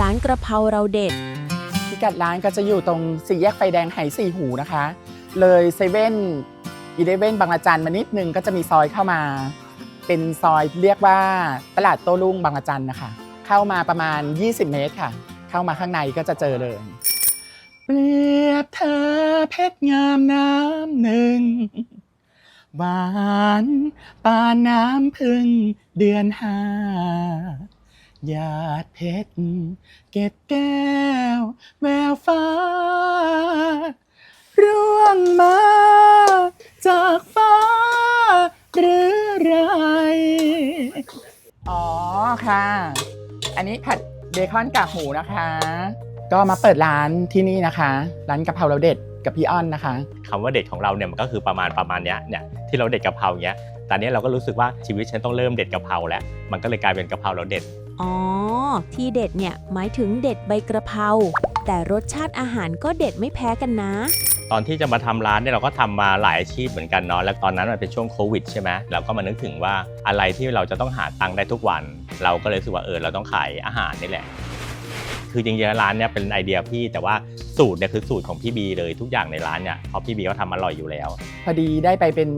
ร้านกระเพราเราเด็ด พิกัดร้านก็จะอยู่ตรงสี่แยกไฟแดงไหสี่หูนะคะ เลยเซเว่นอีเลเว่นบางระจันมานิดนึงก็จะมีซอยเข้ามา เป็นซอยเรียกว่าตลาดโต้รุ่งบางระจันนะคะ เข้ามาประมาณ 20 เมตรค่ะ เข้ามาข้างในก็จะเจอเลยเปรียบเธอเพชรงามน้ำหนึ่งหวานปานน้ำพึ่งเดือนห้า หยาดเพชรเกตแก้วแววฟ้า ร่วงมา จากฟ้า หรือไร อ๋อค่ะ อันนี้ผัดเบคอนกากหมูนะคะ ก็มาเปิดร้านที่นี่นะคะ ร้านกะเพราเราเด็ดกับพี่อ้อนนะคะ คำว่าเด็ดของเราเนี่ยมันก็คือประมาณประมาณเนี้ยเนี่ยที่เราเด็ดกะเพราเนี้ยตอนนี้เราก็รู้สึกว่าชีวิตฉันต้องเริ่มเด็ดกะเพราแล้ว มันก็เลยกลายเป็นกะเพราเราเด็ด อ๋อ ที่เด็ดเนี่ยหมายถึงเด็ดใบกระเพราแต่รสชาติอาหารก็เด็ดไม่แพ้กันนะ ตอนที่จะมาทำร้านเนี่ยเราก็ทำมาหลายอาชีพเหมือนกันเนาะ แล้วตอนนั้นมันเป็นช่วงโควิดใช่ไหมเราก็มานึกถึงว่าอะไรที่เราจะต้องหาตังค์ได้ทุกวัน เราก็เลยรู้สึกว่าเออเราต้องขายอาหารนี่แหละ คือจริงๆแล้วร้านเนี่ยเป็นไอเดียพี่แต่ว่าสูตรเนี่ยคือสูตรของพี่บีเลยทุกอย่างในร้านเนี่ยเพราะพี่บีเขาทำอร่อยอยู่แล้ว พอดีได้ไปเป็น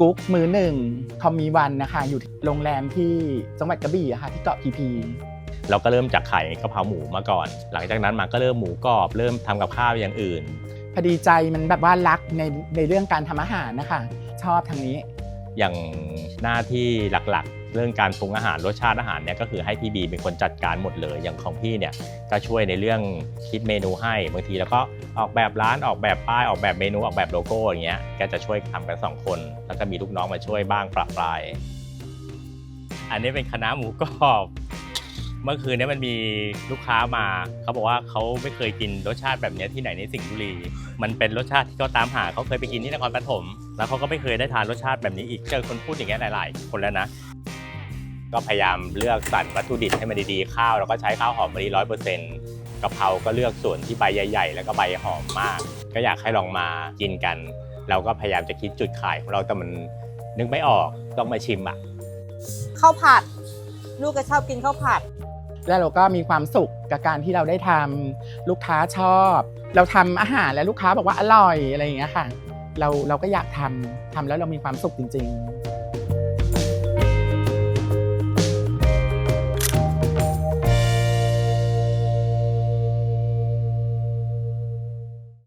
กุ๊กมือหนึ่งคอมมีวันนะคะอยู่ที่โรงแรมที่จังหวัดกระบี่อะค่ะที่เกาะพีพีเราก็เริ่มจากขายกะเพราหมูมาก่อน หลังจากนั้นมาก็เริ่มหมูกรอบ เริ่มทำกับข้าวอย่างอื่น พอดีใจมันแบบว่ารักในในเรื่องการทำอาหารนะคะ ชอบทางนี้ อย่างหน้าที่หลักๆ เรื่องการปรุงอาหารรสชาติอาหารเนี่ยก็คือให้พี่บีเป็นคนจัดการหมดเลยอย่างของพี่เนี่ยก็ช่วยในเรื่องคิดเมนูให้บางทีแล้วก็ออกแบบร้านออกแบบป้ายออกแบบเมนูออกแบบโลโก้อย่างเงี้ยแกจะช่วยทำกันสองคน แล้วก็มีลูกน้องมาช่วยบ้างปรับปรายอันนี้เป็นคณะหมูกรอบเมื่อคืนเนี้มันมีลูกค้ามา เขาบอกว่าเขาไม่เคยกินรสชาติแบบนี้ที่ไหนในสิงห์บุรี มันเป็นรสชาติที่เขาตามหาเขาเคยไปกินที่นครปฐมแล้วเขาก็ไม่เคยได้ทานรสชาติแบบนี้อีกเจอคนพูดอย่างเงี้ยหลาย ๆ คนแล้วนะ ก็พยายามเลือกสรรวัตถุดิบให้มันดีๆข้าวแล้วก็ใช้ข้าวหอมมะลิร้อยเปอร์เซ็นต์กะเพราก็เลือกส่วนที่ใบใหญ่ ๆ แล้วก็ใบหอมมาก ก็อยากให้ลองมากินกัน เราก็พยายามจะคิดจุดขายของเราแต่มันนึกไม่ออกต้องมาชิมอะข้าวผัด ลูกก็ชอบกินข้าวผัด แล้วเราก็มีความสุขกับการที่เราได้ทำลูกค้าชอบ เราทำอาหารแล้วลูกค้าบอกว่าอร่อยอะไรอย่างเงี้ยค่ะ เราเราก็อยากทำทำแล้วเรามีความสุขจริง ๆ